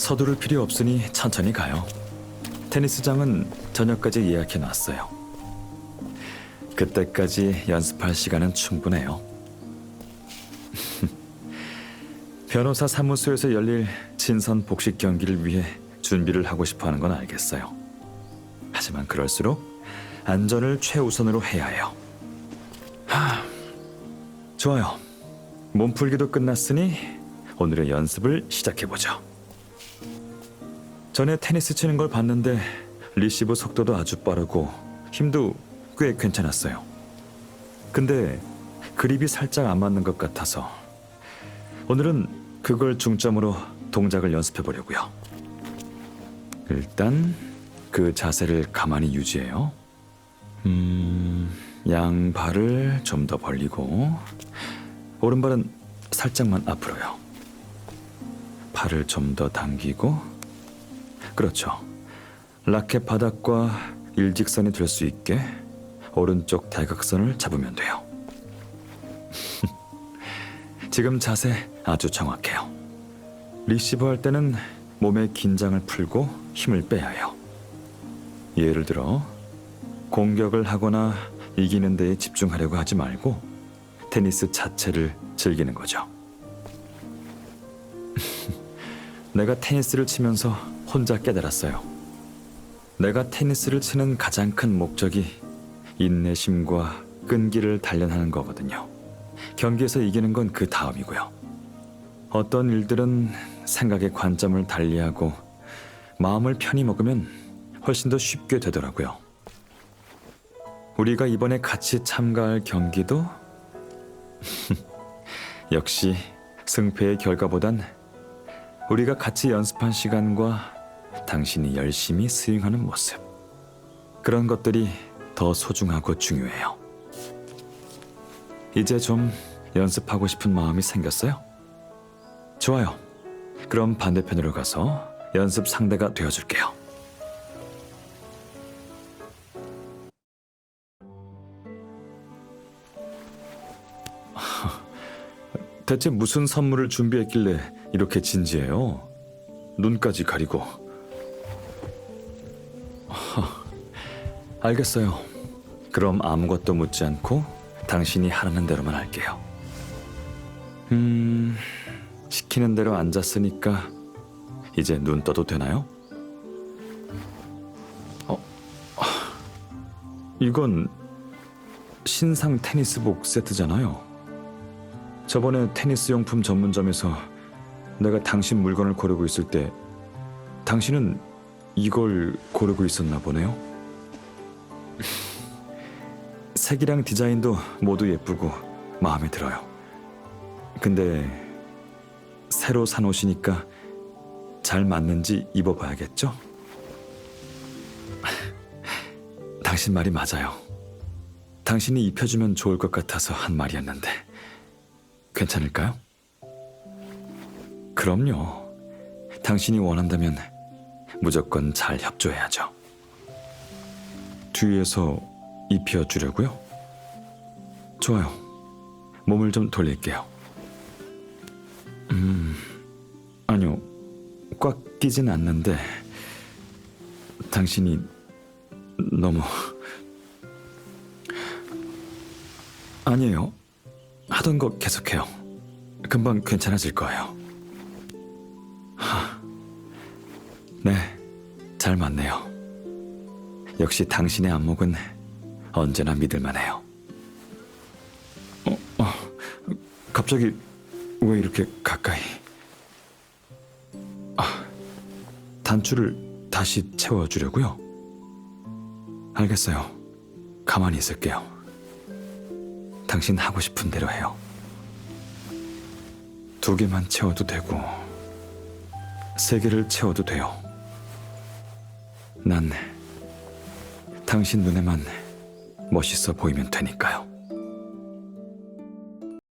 서두를 필요 없으니 천천히 가요. 테니스장은 저녁까지 예약해 놨어요. 그때까지 연습할 시간은 충분해요. 변호사 사무소에서 열릴 친선 복식 경기를 위해 준비를 하고 싶어 하는 건 알겠어요. 하지만 그럴수록 안전을 최우선으로 해야 해요. 하, 좋아요. 몸풀기도 끝났으니 오늘의 연습을 시작해보죠. 전에 테니스 치는 걸 봤는데 리시브 속도도 아주 빠르고 힘도 꽤 괜찮았어요. 근데 그립이 살짝 안 맞는 것 같아서 오늘은 그걸 중점으로 동작을 연습해 보려고요. 일단 그 자세를 가만히 유지해요. 음, 양발을 좀 더 벌리고 오른발은 살짝만 앞으로요. 팔을 좀 더 당기고 그렇죠. 라켓 바닥과 일직선이 될 수 있게 오른쪽 대각선을 잡으면 돼요. 지금 자세 아주 정확해요. 리시브 할 때는 몸의 긴장을 풀고 힘을 빼야 해요. 예를 들어 공격을 하거나 이기는 데에 집중하려고 하지 말고 테니스 자체를 즐기는 거죠. 내가 테니스를 치면서 혼자 깨달았어요. 내가 테니스를 치는 가장 큰 목적이 인내심과 끈기를 단련하는 거거든요. 경기에서 이기는 건 그 다음이고요. 어떤 일들은 생각의 관점을 달리하고 마음을 편히 먹으면 훨씬 더 쉽게 되더라고요. 우리가 이번에 같이 참가할 경기도 역시 승패의 결과보단 우리가 같이 연습한 시간과 당신이 열심히 스윙하는 모습 그런 것들이 더 소중하고 중요해요. 이제 좀 연습하고 싶은 마음이 생겼어요? 좋아요. 그럼 반대편으로 가서 연습 상대가 되어줄게요. 대체 무슨 선물을 준비했길래 이렇게 진지해요? 눈까지 가리고. 알겠어요. 그럼 아무것도 묻지 않고 당신이 하라는 대로만 할게요. 음, 시키는 대로 앉았으니까 이제 눈 떠도 되나요? 어, 아, 이건 신상 테니스복 세트잖아요. 저번에 테니스 용품 전문점에서 내가 당신 물건을 고르고 있을 때 당신은 이걸 고르고 있었나 보네요. 색이랑 디자인도 모두 예쁘고 마음에 들어요. 근데 새로 산 옷이니까 잘 맞는지 입어봐야겠죠? 당신 말이 맞아요. 당신이 입혀주면 좋을 것 같아서 한 말이었는데 괜찮을까요? 그럼요. 당신이 원한다면 무조건 잘 협조해야죠. 뒤에서 입혀주려고요? 좋아요. 몸을 좀 돌릴게요. 음, 아니요. 꽉 끼진 않는데 당신이 너무 아니에요. 하던 거 계속해요. 금방 괜찮아질 거예요. 하, 네, 잘 맞네요. 역시 당신의 안목은 언제나 믿을만해요. 어, 어, 갑자기 왜 이렇게 가까이? 아, 단추를 다시 채워주려고요? 알겠어요. 가만히 있을게요. 당신 하고 싶은 대로 해요. 두 개만 채워도 되고, 세 개를 채워도 돼요. 난 당신 눈에만 멋있어 보이면 되니까요.